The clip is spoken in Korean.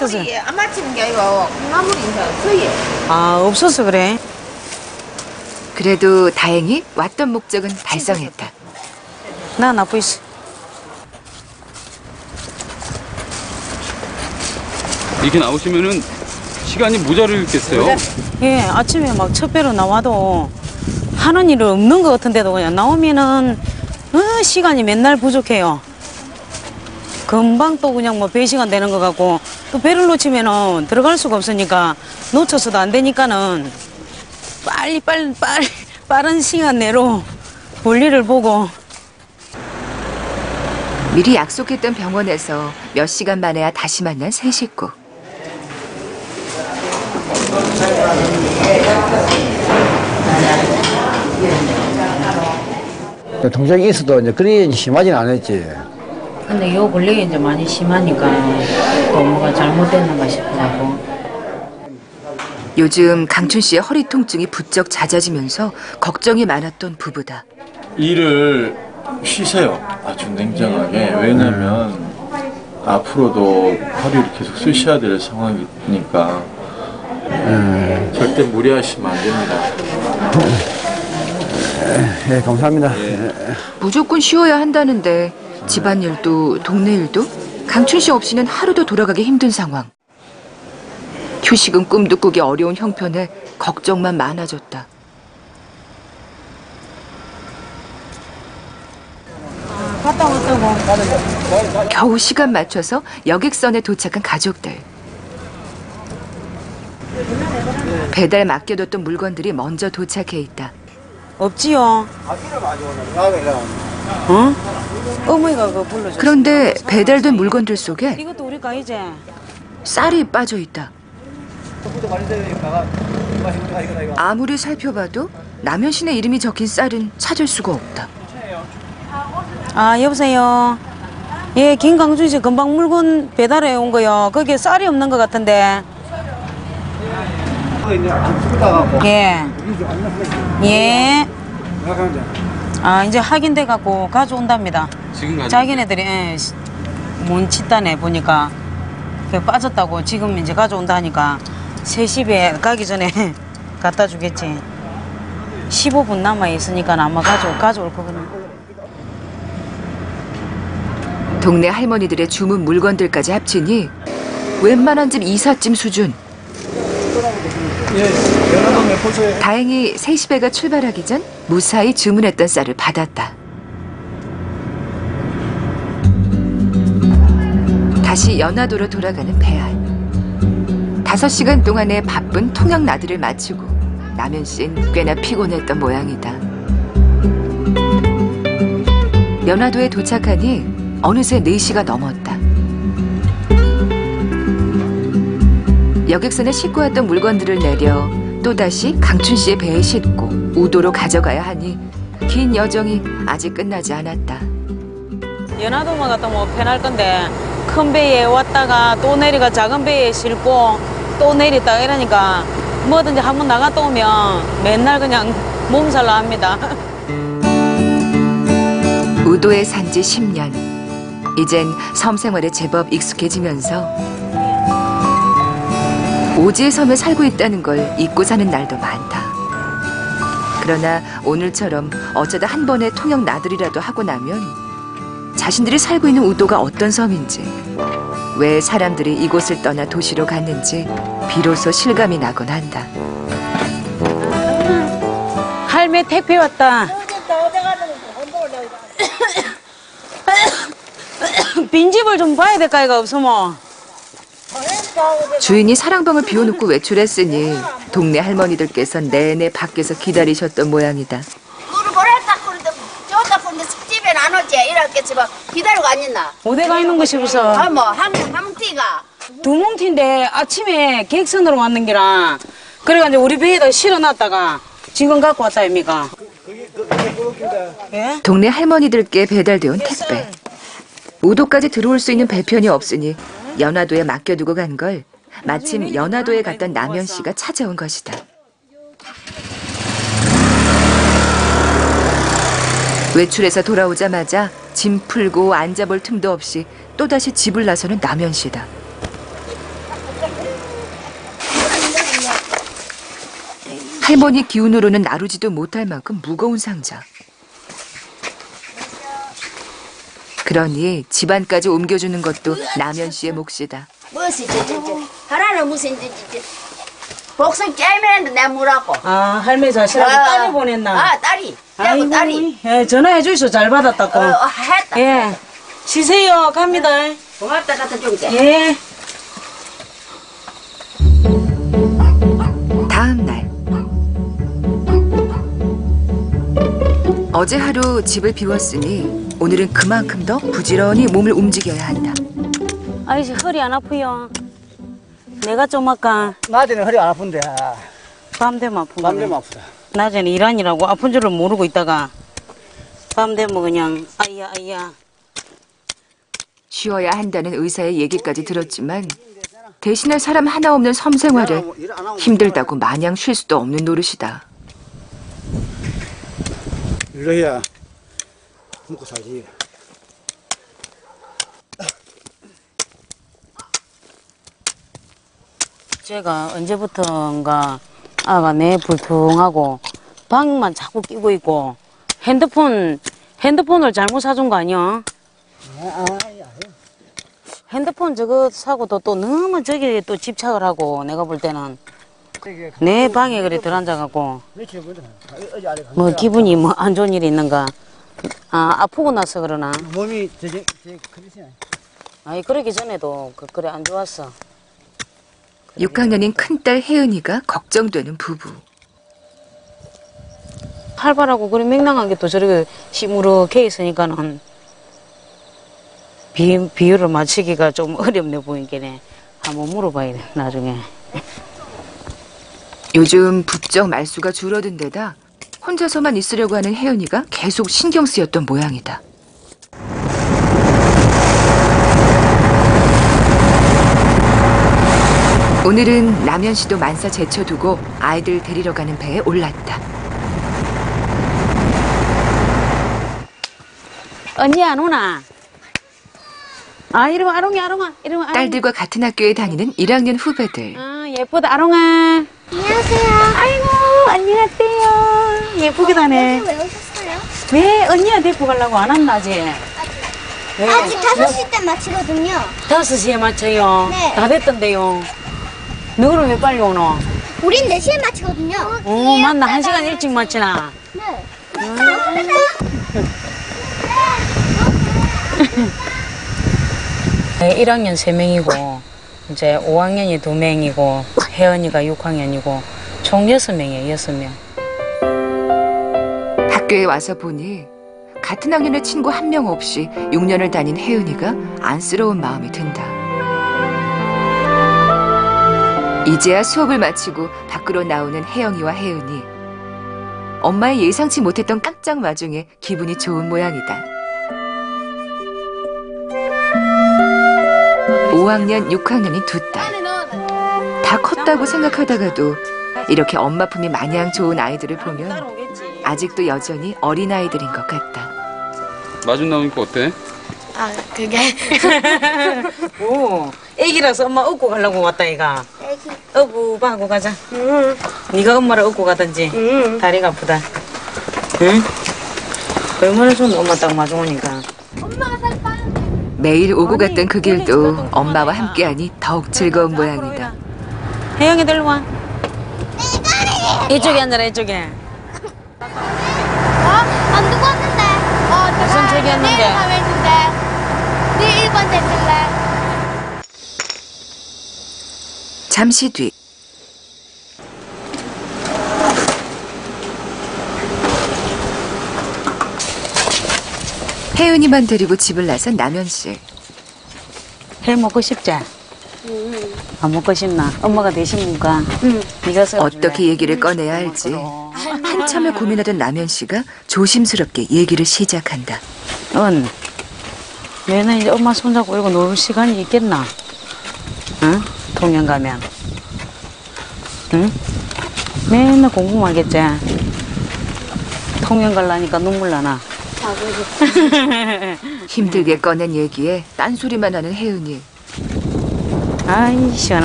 맞춰서. 예, 안 맞히는 게 아니고 콩나물이 이제 서예. 아, 없어서 그래. 그래도 다행히 왔던 목적은 달성했다. 나 나쁘 있어. 이렇게 나오시면은 시간이 모자르겠어요. 예, 아침에 막 첫 배로 나와도 하는 일은 없는 것 같은데도 그냥 나오면은 어, 시간이 맨날 부족해요. 금방 또 그냥 뭐 배 시간 되는 것 같고 또 배를 놓치면은 들어갈 수가 없으니까 놓쳐서도 안 되니까는 빨리 빨리 빨리 빠른 시간 내로 볼일을 보고 미리 약속했던 병원에서 몇 시간 만에야 다시 만난 세 식구. 동작이 있어도 이제 그리 심하진 않았지. 근데 요 근래에 이제 많이 심하니까 또 뭐가 잘못됐는가 싶어가지고 요즘 강춘 씨의 허리 통증이 부쩍 잦아지면서 걱정이 많았던 부부다. 일을 쉬세요. 아주 냉정하게. 왜냐면 앞으로도 허리를 계속 쓰셔야 될 상황이니까 절대 무리하시면 안 됩니다. 예, 감사합니다. 무조건 쉬어야 한다는데 집안 일도 동네 일도 강춘 씨 없이는 하루도 돌아가기 힘든 상황. 휴식은 꿈도 꾸기 어려운 형편에 걱정만 많아졌다. 겨우 시간 맞춰서 여객선에 도착한 가족들. 배달 맡겨뒀던 물건들이 먼저 도착해 있다. 없지요. 어? 어머니가 그거 불러줬어. 그런데 배달된 물건들 속에 이것도 우리 가 이제. 쌀이 빠져 있다. 아무리 살펴봐도 남현신의 이름이 적힌 쌀은 찾을 수가 없다. 아 여보세요. 예, 김강준 씨 금방 물건 배달해 온 거요. 거기에 쌀이 없는 것 같은데. 예. 예. 아 이제 확인돼 갖고 가져온답니다. 지금 가지. 자기네들이 예, 시- 몬치단에 보니까 그 빠졌다고 지금 이제 가져온다 하니까 3시에 가기 전에 갖다 주겠지. 15분 남아 있으니까 아마 가져 가져올 거거든요. 동네 할머니들의 주문 물건들까지 합치니 웬만한 집 이삿짐 수준. 다행히 세시배가 출발하기 전 무사히 주문했던 쌀을 받았다. 다시 연화도로 돌아가는 배알. 다섯 시간 동안의 바쁜 통영 나들을 마치고 남현 씨는 꽤나 피곤했던 모양이다. 연화도에 도착하니 어느새 4시가 넘었다. 여객선에 싣고 왔던 물건들을 내려 또다시 강춘 씨의 배에 싣고 우도로 가져가야 하니 긴 여정이 아직 끝나지 않았다. 연화도만 갔다 뭐 편할 건데 큰 배에 왔다가 또 내려가 작은 배에 싣고 또 내렸다 이러니까 뭐든지 한번 나갔다 오면 맨날 그냥 몸살나 합니다. 우도에 산 지 10년. 이젠 섬 생활에 제법 익숙해지면서 오지의 섬에 살고 있다는 걸 잊고 사는 날도 많다. 그러나 오늘처럼 어쩌다 한 번에 통영 나들이라도 하고 나면 자신들이 살고 있는 우도가 어떤 섬인지, 왜 사람들이 이곳을 떠나 도시로 갔는지 비로소 실감이 나곤 한다. 할매 택배 왔다. 빈집을 좀 봐야 될까 이가 없으면. 주인이 사랑방을 비워놓고 외출했으니 동네 할머니들께서 내내 밖에서 기다리셨던 모양이다. 집에 안 오지 이렇게 집에 기다리고 앉았나? 어디 가 있는 것이 무서 아뭐한명 한티가 두 뭉티인데 아침에 객선으로 왔는 기라 그래가지고 우리 배에다 실어놨다가 지금 갖고 왔다 입니까? 예? 동네 할머니들께 배달되온 택배. 우도까지 들어올 수 있는 배편이 없으니 연화도에 맡겨두고 간 걸 마침 연화도에 갔던 남현 씨가 찾아온 것이다. 외출해서 돌아오자마자 짐 풀고 앉아볼 틈도 없이 또다시 집을 나서는 남현 씨다. 할머니 기운으로는 나르지도 못할 만큼 무거운 상자. 그러니 집안까지 옮겨주는 것도 남현 씨의 몫이다. 저, 저, 무슨 저, 저, 저. 복숭 깨매는데 내 물하고. 아 할머니 자식하고 딸이 보냈나? 아 딸이. 아이고 딸이. 예, 전화해 주셔 잘 받았다고. 어, 어, 했다. 예. 쉬세요. 갑니다. 고맙다 갖다 줄게. 예. 다음 날 어제 하루 집을 비웠으니 오늘은 그만큼 더 부지런히 몸을 움직여야 한다. 아이씨 허리 안 아프요. 내가 좀 아까 낮에는 허리 안 아픈데 밤 되면 아픈 밤. 되면 아프다. 낮에는 일하느라고 아픈 줄을 모르고 있다가 밤 되면 그냥 아이야 아이야. 쉬어야 한다는 의사의 얘기까지 들었지만 대신할 사람 하나 없는 섬 생활에 힘들다고 마냥 쉴 수도 없는 노릇이다. 일로 해야 먹고 살지. 제가 언제부턴가 아가 내 불통하고 방만 자꾸 끼고 있고 핸드폰 핸드폰을 잘못 사준 거 아니야? 핸드폰 저거 사고도 또 너무 저기 또 집착을 하고 내가 볼 때는 내 방에 그래 들어앉아갖고 간 뭐. 기분이 뭐 안 좋은 일이 있는가 아 아프고 나서 그러나 몸이 되게 되게 크리스야. 아니 그러기 전에도 그 그래 안 좋았어 6학년인 큰딸 혜은이가 걱정되는 부부. 활발하고 그래 맹랑한 게 또 저렇게 시무룩해 있으니까는 비, 비율을 맞추기가 좀 어렵네 보이긴 해. 한번 물어봐야 돼, 나중에. 요즘 부쩍 말수가 줄어든 데다 혼자서만 있으려고 하는 혜은이가 계속 신경 쓰였던 모양이다. 오늘은 남현 씨도 만사 제쳐두고 아이들 데리러 가는 배에 올랐다. 언니 안 오나? 아, 와, 아롱이, 아롱아. 이리 와, 아롱이. 딸들과 같은 학교에 다니는 1학년 후배들. 아, 예쁘다, 아롱아. 안녕하세요. 아이고, 안녕하세요. 예쁘게 다네. 왜 오셨어요? 왜 언니야 데리고 가려고 안 왔나, 아직? 왜? 아직 5시 때 마치거든요. 다섯 시에 맞춰요. 네. 다 됐던데요. 너는 왜 빨리 오노? 우린 4시에 마치거든요. 어, 맞나? 한 시간 일찍 맞지나? 네. 네, 1학년 3명이고, 이제 5학년이 2명이고, 혜연이가 6학년이고, 총 6명이에요, 6명. 학교에 와서 보니 같은 학년의 친구 한 명 없이 6년을 다닌 혜은이가 안쓰러운 마음이 든다. 이제야 수업을 마치고 밖으로 나오는 혜영이와 혜은이. 엄마의 예상치 못했던 깜짝 와중에 기분이 좋은 모양이다. 5학년, 6학년이 두 딸. 다 컸다고 생각하다가도 이렇게 엄마 품이 마냥 좋은 아이들을 보면 아직도 여전히 어린아이들인 것 같다. 마중 나오니까 어때? 아, 그게 오, 애기라서 엄마 업고 가려고 왔다, 이가. 애기. 업고 하고 가자. 응. 네가 엄마를 업고 가든지. 다리가 아프다. 응? 얼마나 좋은데 엄마 딱 마중 오니까. 매일 오고 갔던 그 길도 원래 엄마와 함께하니 더욱 즐거운 모양이다. 혜영이 들로 와. 이쪽에 앉아라, 이쪽에. 어? 안 두고 왔는데. 어, 무슨 책이었는데? 내일 가면 준대. 내일 1번 됐길래. 잠시 뒤 혜은이만 데리고 집을 나선 남현 씨. 해 먹고 싶 지? 안 먹고 싶나? 엄마가 대신 먹까? 응. 네가 써. 어떻게 얘기를 꺼내야 할지 한참을 고민하던 남현 씨가 조심스럽게 얘기를 시작한다. 은 얘는 이제 엄마 손잡고 이러고 놀 시간이 있겠나? 응? 통영 가면. 응? 맨날 공부만 하겠지? 통영 갈라니까 눈물 나나? 힘들게 꺼낸 얘기에 딴소리만 하는 혜은이. 아이, 시원하